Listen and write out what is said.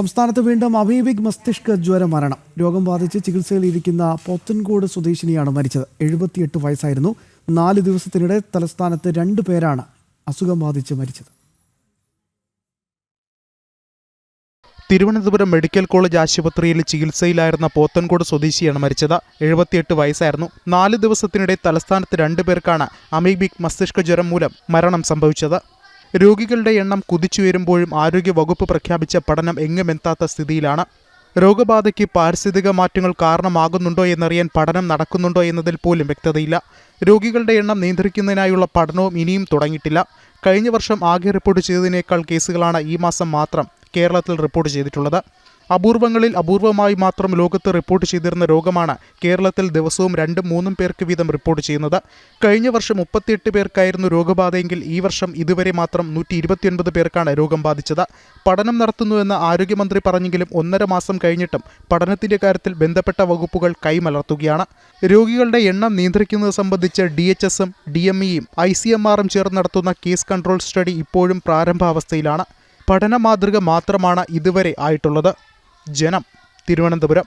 സംസ്ഥാനത്ത് വീണ്ടും അമീബിക് മസ്തിഷ്ക ജ്വര മരണം. രോഗം ബാധിച്ച് ചികിത്സയിലിരിക്കുന്ന പോത്തൻകോട് സ്വദേശിനിയാണ് മരിച്ചത്. എഴുപത്തിയെട്ട് വയസ്സായിരുന്നു. നാല് ദിവസത്തിനിടെ തലസ്ഥാനത്ത് രണ്ടു പേരാണ് അസുഖം ബാധിച്ച് മരിച്ചത്. തിരുവനന്തപുരം മെഡിക്കൽ കോളേജ് ആശുപത്രിയിൽ ചികിത്സയിലായിരുന്ന പോത്തൻകോട് സ്വദേശിയാണ് മരിച്ചത്. എഴുപത്തിയെട്ട് വയസ്സായിരുന്നു. നാല് ദിവസത്തിനിടെ തലസ്ഥാനത്ത് രണ്ടുപേർക്കാണ് അമീബിക് മസ്തിഷ്ക ജ്വരം മൂലം മരണം സംഭവിച്ചത്. രോഗികളുടെ എണ്ണം കുതിച്ചുയരുമ്പോഴും ആരോഗ്യവകുപ്പ് പ്രഖ്യാപിച്ച പഠനം എങ്ങുമെത്താത്ത സ്ഥിതിയിലാണ്. രോഗബാധയ്ക്ക് പാരിസ്ഥിതിക മാറ്റങ്ങൾ കാരണമാകുന്നുണ്ടോ എന്നറിയാൻ പഠനം നടക്കുന്നുണ്ടോ എന്നതിൽ പോലും വ്യക്തതയില്ല. രോഗികളുടെ എണ്ണം നിയന്ത്രിക്കുന്നതിനായുള്ള പഠനവും ഇനിയും തുടങ്ങിയിട്ടില്ല. കഴിഞ്ഞ വർഷം ആകെ റിപ്പോർട്ട് ചെയ്തതിനേക്കാൾ കേസുകളാണ് ഈ മാസം മാത്രം കേരളത്തിൽ റിപ്പോർട്ട് ചെയ്തിട്ടുള്ളത്. അപൂർവങ്ങളിൽ അപൂർവമായി മാത്രം ലോകത്ത് റിപ്പോർട്ട് ചെയ്തിരുന്ന രോഗമാണ് കേരളത്തിൽ ദിവസവും രണ്ടും മൂന്നും പേർക്ക് വീതം റിപ്പോർട്ട് ചെയ്യുന്നത്. കഴിഞ്ഞ വർഷം മുപ്പത്തിയെട്ട് പേർക്കായിരുന്നു രോഗബാധയെങ്കിൽ ഈ വർഷം ഇതുവരെ മാത്രം നൂറ്റി ഇരുപത്തിയൊൻപത് പേർക്കാണ് രോഗം ബാധിച്ചത്. പഠനം നടത്തുന്നുവെന്ന് ആരോഗ്യമന്ത്രി പറഞ്ഞെങ്കിലും ഒന്നര മാസം കഴിഞ്ഞിട്ടും പഠനത്തിന്റെ കാര്യത്തിൽ ബന്ധപ്പെട്ട വകുപ്പുകൾ കൈമലർത്തുകയാണ്. രോഗികളുടെ എണ്ണം നിയന്ത്രിക്കുന്നത് സംബന്ധിച്ച് ഡി എച്ച് എസും ഡി എം ഇയും ഐ സി എം ആറും ചേർന്ന് നടത്തുന്ന കേസ് കൺട്രോൾ സ്റ്റഡി ഇപ്പോഴും പ്രാരംഭാവസ്ഥയിലാണ്. പഠന മാതൃക മാത്രമാണ് ഇതുവരെ ആയിട്ടുള്ളത്. ജനം തിരുവനന്തപുരം.